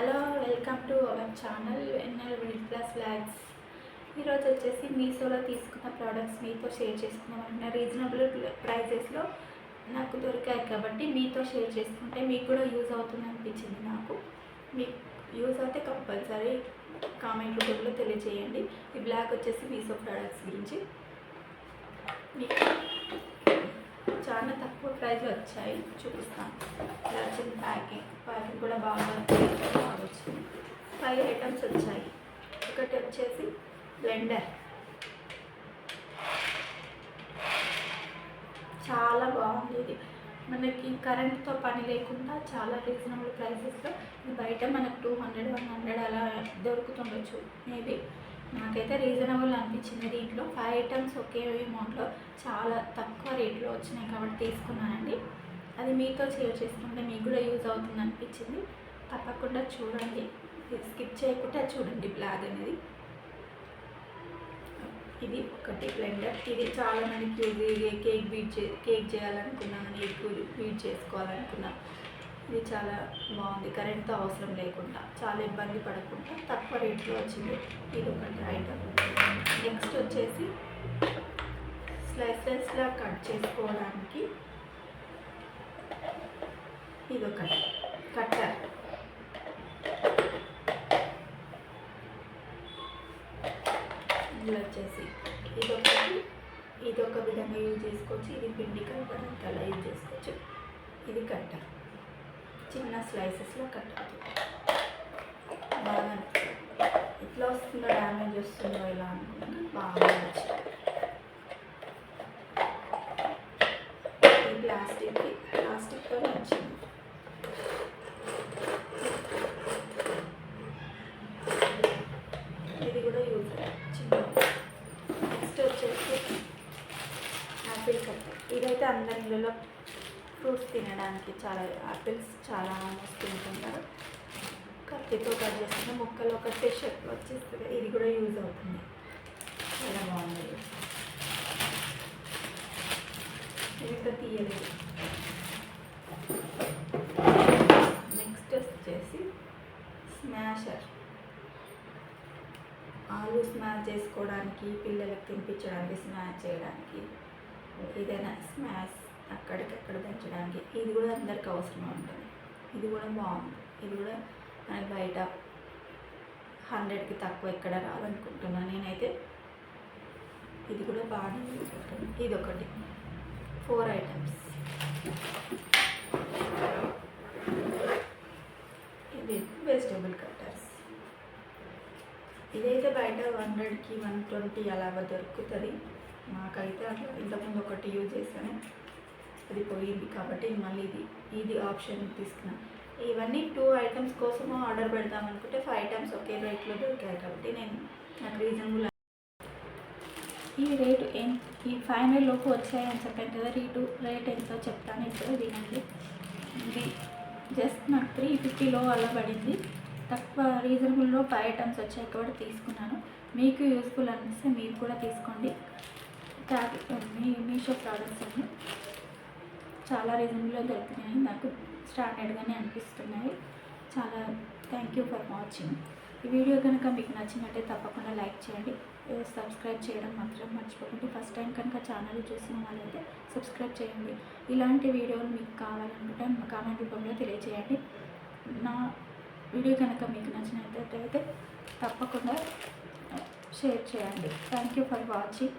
Hello welcome to our channel NL middle class flags ఈరోజు వచ్చేసి మీషోలో తీసుకున్న ప్రోడక్ట్స్ మీతో షేర్ చేసుకున్నాం రీజనబుల్ ప్రైజెస్లో నాకు దొరికాయి కాబట్టి మీతో షేర్ చేసుకుంటే మీకు కూడా యూజ్ అవుతుంది అనిపించింది నాకు. మీకు యూజ్ అయితే కంపల్సరీ కామెంట్ రూపంలో తెలియజేయండి. ఈ బ్లాక్ వచ్చేసి మీషో ప్రోడక్ట్స్ గురించి. మీకు చాలా తక్కువ ప్రైస్ వచ్చాయి. చూపిస్తాను. ఇలా వచ్చింది ప్యాకింగ్. ప్యాకింగ్ కూడా బాగా బాగా వచ్చింది ఫైవ్ ఐటమ్స్ వచ్చాయి. ఒకటి వచ్చేసి బ్లెండర్. చాలా బాగుంది ఇది. మనకి కరెంట్తో పని లేకుండా చాలా రీజనబుల్ ప్రైసెస్లో బయట మనకు టూ హండ్రెడ్ వన్ హండ్రెడ్ అలా దొరుకుతుండొచ్చు. మేబీ నాకైతే రీజనబుల్ అనిపించింది. దీంట్లో ఫైవ్ ఐటమ్స్ ఒకే అమౌంట్లో చాలా తక్కువ రేట్లో వచ్చినాయి కాబట్టి తీసుకున్నానండి. అది మీతో షేర్ చేసుకుంటే మీకు కూడా యూజ్ అవుతుంది అనిపించింది. తప్పకుండా చూడండి. స్కిప్ చేయకుండా చూడండి బ్లాగ్ అనేది. ఇది ఒకటి బ్లెండర్. ఇది చాలా మందికి కేక్ బీట్ చే కేక్ చేయాలనుకున్నా కానీ ఎక్కువ బీట్ చేసుకోవాలనుకున్నా. ఇది చాలా బాగుంది. కరెంట్తో అవసరం లేకుండా చాలా ఇబ్బంది పడకుండా తక్కువ రేట్లో వచ్చింది ఇది ఒకటి ఐటమ్ నెక్స్ట్ వచ్చేసి స్లైసెస్లా కట్ చేసుకోవడానికి ఇది ఒకటి కట్టర్. ఇందులో వచ్చేసి ఇది ఒకటి ఇది ఒక విధంగా యూజ్ చేసుకోవచ్చు. ఇది పిండి కలపడానికి అలా యూజ్ చేసుకోవచ్చు. ఇది కట్టర్. చిన్న స్లైసెస్లో కట్ అవుతుంది. బాగా ఎట్లా వస్తుందో డ్యామేజ్ వస్తుందో ఇలా అనుకుంటే బాగా వచ్చింది ఈ ప్లాస్టిక్కి ప్లాస్టిక్తో వచ్చింది ఇది కూడా యూజ్ చిన్న నెక్స్ట్ వచ్చేసి యాపిల్ కట్ ఇదైతే అందరి ఇళ్ళలో ఫ్రూట్స్ తినడానికి చాలా యాపిల్స్ చాలా ఆల్మోస్ట్ తింటుంటారు. కత్తితో కట్ చేసుకుంటే ముక్కలు ఒక షేప్ వచ్చేస్తుంది. ఇది కూడా యూజ్ అవుతుంది. చాలా బాగుంది. ఇంకా తీయలేదు. నెక్స్ట్ వచ్చేసి స్మాషర్. ఆలు స్మాష్ చేసుకోవడానికి పిల్లలకు తినిపించడానికి స్మాష్ చేయడానికి ఏదైనా స్మాష్ అక్కడికక్కడ పెంచడానికి. ఇది కూడా అందరికి అవసరం ఉంటుంది ఇది కూడా బాగుంది. ఇది కూడా మనకి బయట హండ్రెడ్కి తక్కువ ఎక్కడ రాదనుకుంటున్నాను నేనైతే ఇది కూడా బాగానే యూజ్ ఇది ఒకటి. Four items. ఇది వెజిటేబుల్ కట్టర్స్. ఇదైతే బయట హండ్రెడ్కి వన్ ట్వంటీ అలా దొరుకుతుంది. నాకైతే అట్లా ఇంతకుముందు ఒకటి యూజ్ చేశాను. అది పోయింది కాబట్టి మళ్ళీ ఇది ఇది ఆప్షన్ తీసుకున్నాను ఇవన్నీ టూ ఐటమ్స్ కోసము ఆర్డర్ పెడదాం అనుకుంటే ఫైవ్ ఐటమ్స్ ఒకే రేట్లో దొరికాయి కాబట్టి నేను నాకు రీజనబుల్ ఈ రేటు ఏం ఈ ఫైవ్ హండ్రెడ్ లోపు వచ్చాయని చెప్పాను కదా రేటు రేట్ ఎంతో చెప్తాను ఇప్పుడు వినండి. ఇది జస్ట్ నాకు త్రీ ఫిఫ్టీలో అలా పడింది. తక్కువ రీజనబుల్లో ఫైవ్ ఐటమ్స్ వచ్చాయి కాబట్టి తీసుకున్నాను. మీకు యూస్ఫుల్ అనిపిస్తే మీరు కూడా తీసుకోండి. మీ మీషో ప్రోడక్ట్స్ అన్ని. చాలా రీజన్లో దొరుకుతున్నాయి నాకు స్టాండర్డ్గానే అనిపిస్తున్నాయి. చాలా థ్యాంక్ యూ ఫర్ వాచింగ్ ఈ వీడియో కనుక మీకు నచ్చినట్టే తప్పకుండా లైక్ చేయండి. సబ్స్క్రైబ్ చేయడం మాత్రం మర్చిపోకండి. ఫస్ట్ టైం కనుక ఛానల్ చూసిన వాళ్ళైతే సబ్స్క్రైబ్ చేయండి. ఇలాంటి వీడియోలు మీకు కావాలనుకుంటే కామెంట్ రూపంలో తెలియజేయండి నా వీడియో కనుక మీకు నచ్చినట్లయితే తప్పకుండా షేర్ చేయండి. Thank you for watching